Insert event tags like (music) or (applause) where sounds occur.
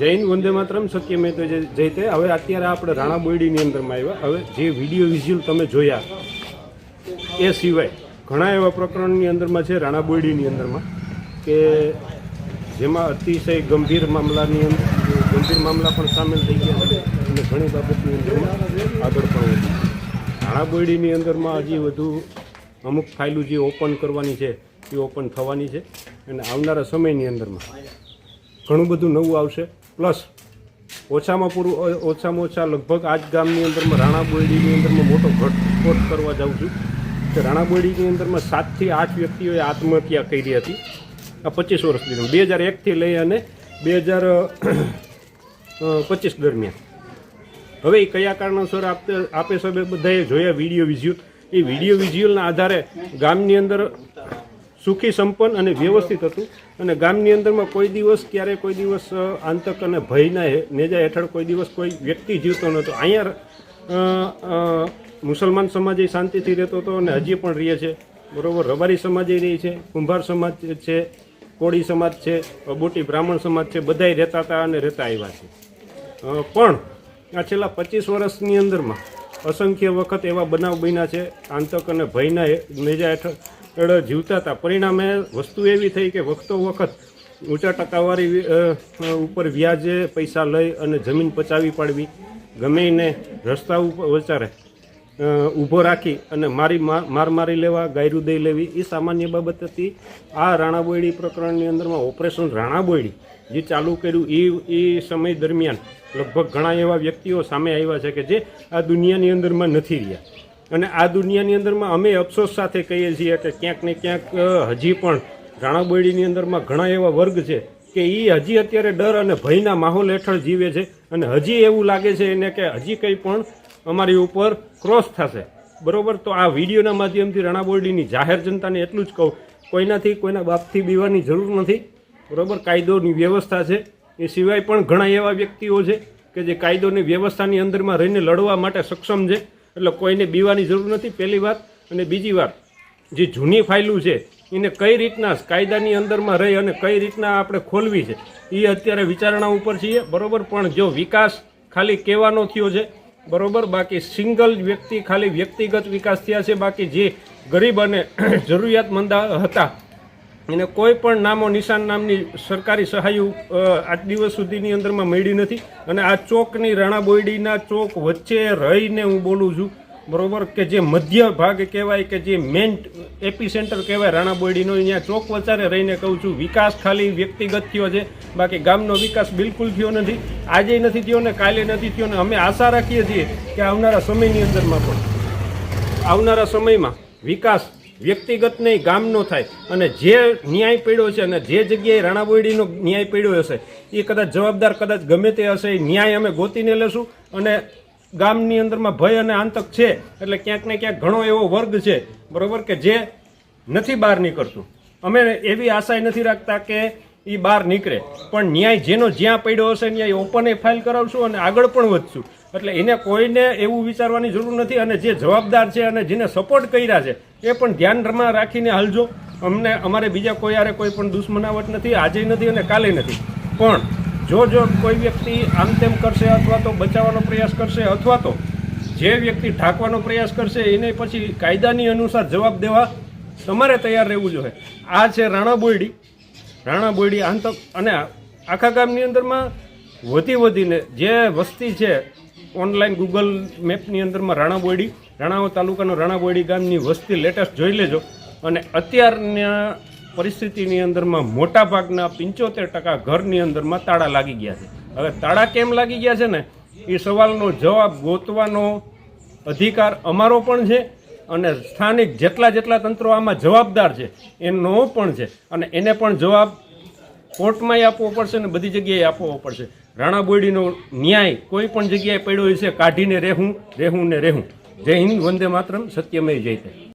હિન્દ વંદે માતરમ, સત્ય મેં તો જઈ તે. હવે અત્યારે આપણે રાણા બોયડીની અંદરમાં આવ્યા. હવે જે વીડિયો વિઝ્યુઅલ તમે જોયા, એ સિવાય ઘણા એવા પ્રકરણની અંદરમાં છે, રાણા બોયડીની અંદરમાં, કે જેમાં અતિશય ગંભીર મામલાની અંદર ગંભીર મામલા પણ સામેલ થઈ ગયા અને ઘણી બાબતની અંદરમાં આગળ પણ વધી રાણા બોયડીની અંદરમાં હજી વધુ અમુક ફાઇલો જે ઓપન કરવાની છે, એ ઓપન થવાની છે. અને આવનારા સમયની અંદરમાં ઘણું બધું નવું આવશે. પ્લસ ઓછામાં પૂરું ઓછામાં ઓછા લગભગ આ જ ગામની અંદરમાં રાણા બોયડીની અંદરમાં મોટો ઘટસ્ફોટ કરવા જાઉં છું. કે રાણા બોયડીની અંદરમાં સાતથી આઠ વ્યક્તિઓએ આત્મહત્યા કરી હતી. આ પચીસ વર્ષ દરમિયાન બે હજાર એકથી લઈ અને બે હજાર પચીસ દરમિયાન. હવે એ કયા કારણોસર આપતે, આપે સબે બધાએ જોયા વીડિયો વિઝ્યુઅલ? એ વીડિયો વિઝ્યુઅલના આધારે ગામની અંદર સુખી, સંપન્ન અને વ્યવસ્થિત હતું. અને ગામની અંદરમાં કોઈ દિવસ ક્યારે કોઈ દિવસ આંતક અને ભયના નેજા હેઠળ કોઈ દિવસ કોઈ વ્યક્તિ જીવતો નહોતો. અહીંયા મુસલમાન સમાજ એ શાંતિથી રહેતો હતો અને હજી પણ રહે છે. બરોબર? રબારી સમાજ એ રહી છે, કુંભાર સમાજ છે, કોળી સમાજ છે બોટી બ્રાહ્મણ સમાજ છે, બધાય રહેતા હતા અને રહેતા આવ્યા છે. પણ આ છેલ્લા પચીસ વર્ષની અંદરમાં અસંખ્ય વખત એવા બનાવ બન્યા છે. આંતક અને ભયના નેજા હેઠળ જીવતા હતા. પરિણામે વસ્તુ એવી થઈ કે વખતો વખત ઊંચા ટકાવારી ઉપર વ્યાજે પૈસા લઈ અને જમીન પચાવી પાડવી, ગમે એને રસ્તા ઉપર વચારે ઊભો રાખી અને મારી માર મારી લેવા, ગાયરું દઈ લેવી, એ સામાન્ય બાબત હતી. આ રાણાબોયડી પ્રકરણની અંદરમાં ઓપરેશન રાણાબોયડી, જે ચાલુ કર્યું એ એ સમય દરમિયાન લગભગ ઘણા એવા વ્યક્તિઓ સામે આવ્યા છે કે જે આ દુનિયાની અંદરમાં નથી રહ્યા. અને આ દુનિયાની અંદરમાં અમે અફસોસ સાથે કહીએ છીએ કે ક્યાંક ને ક્યાંક હજી પણ રાણાબોયડીની અંદરમાં ઘણા એવા વર્ગ છે કે એ હજી અત્યારે ડર અને ભયના માહોલ હેઠળ જીવે છે અને હજી એવું લાગે છે એને કે હજી કંઈ પણ અમારી ઉપર ક્રોસ થશે. બરોબર? તો આ વિડીયોના માધ્યમથી રાણાબોરડીની જાહેર જનતાને એટલું જ કહું, કોઈનાથી કોઈના બાપથી બીવાની જરૂર નથી. બરોબર? કાયદોની વ્યવસ્થા છે. એ સિવાય પણ ઘણા એવા વ્યક્તિઓ છે કે જે કાયદોની વ્યવસ્થાની અંદરમાં રહીને લડવા માટે સક્ષમ છે. એટલે કોઈને બીવાની જરૂર નથી, પહેલી વાત. અને બીજી વાત, જે જૂની ફાઇલું છે, એને કઈ રીતના કાયદાની અંદરમાં રહી અને કઈ રીતના આપણે ખોલવી છે એ અત્યારે વિચારણા ઉપર છીએ, બરાબર? પણ જો વિકાસ ખાલી કહેવાનો થયો છે, બરાબર? બાકી સિંગલ વ્યક્તિ ખાલી વ્યક્તિગત વિકાસ થયા છે, બાકી જે ગરીબ અને (clears throat) જરૂરિયાતમંદ હતા એને કોઈ પણ નામો નિશાન નામની સરકારી સહાય આજ દિવસ સુધીની અંદરમાં મળી નથી. અને આ ચોકની રાણા બોયડીના ચોક વચ્ચે રહીને હું બોલું છું, બરોબર, કે જે મધ્ય ભાગ કહેવાય કે જે મેન એપી સેન્ટર કહેવાય રાણા બોયડીનો અહીંયા ચોક વચારે રહીને કહું છું, વિકાસ ખાલી વ્યક્તિગત થયો છે, બાકી ગામનો વિકાસ બિલકુલ થયો નથી. આજે નથી થયો ને કાલે નથી થયો ને અમે આશા રાખીએ છીએ કે આવનારા સમયની અંદરમાં પણ, આવનારા સમયમાં વિકાસ વ્યક્તિગત નહીં, ગામનો થાય. અને જે ન્યાય પડ્યો છે અને જે જગ્યાએ રાણાબોયડીનો ન્યાય પડ્યો હશે, એ કદાચ જવાબદાર કદાચ ગમે તે હશે, એ ન્યાય અમે ગોતીને લેશું. અને ગામની અંદરમાં ભય અને આંતક છે, એટલે ક્યાંક ને ક્યાંક ઘણો એવો વર્ગ છે, બરાબર, કે જે નથી બહાર નીકળતું. અમે એવી આશા નથી રાખતા કે એ બહાર નીકળે. પણ ન્યાય જેનો જ્યાં પડ્યો હશે ન્યાય ઓપન ફાઇલ કરાવશું અને આગળ પણ વધશું. એટલે એને કોઈને એવું વિચારવાની જરૂર નથી. અને જે જવાબદાર છે અને જેને સપોર્ટ કર્યા છે એ પણ ધ્યાનમાં રાખીને હાલજો. અમને, અમારે બીજા કોઈ યારે કોઈ પણ દુશ્મનાવટ નથી, આજે નથી અને કાલે નથી. પણ જો જો કોઈ વ્યક્તિ આમ તેમ કરશે અથવા તો બચાવવાનો પ્રયાસ કરશે અથવા તો જે વ્યક્તિ ઢાંકવાનો પ્રયાસ કરશે, એને પછી કાયદાની અનુસાર જવાબ દેવા તમારે તૈયાર રહેવું જોઈએ. આ છે રાણા બોયડી. રાણા બોયડી આંતક અને આખા ગામની અંદરમાં વધી વધીને જે વસ્તી છે ઓનલાઈન ગૂગલ મેપની અંદરમાં રાણા બોયડી રાણાવા તાલુકાનો રાણા બોયડી ગામની વસ્તી લેટેસ્ટ જોઈ લેજો. અને અત્યારના પરિસ્થિતિની અંદરમાં મોટા ભાગના પંચોતેર ટકા ઘરની અંદરમાં તાળા લાગી ગયા છે. હવે તાળા કેમ લાગી ગયા છે ને? એ સવાલનો જવાબ ગોતવાનો અધિકાર અમારો પણ છે અને સ્થાનિક જેટલા જેટલા તંત્રો આમાં જવાબદાર છે, એનો પણ છે. અને એને પણ જવાબ કોર્ટમાંય આપવો પડશે ને બધી જગ્યાએ આપવો પડશે. રાણા બોયડીનો ન્યાય કોઈ પણ જગ્યાએ પડ્યો હશે કાઢીને રહેવું રહેવું ને રહેવું. જય હિન્દ, વંદે માતરમ, સત્યમય જયતે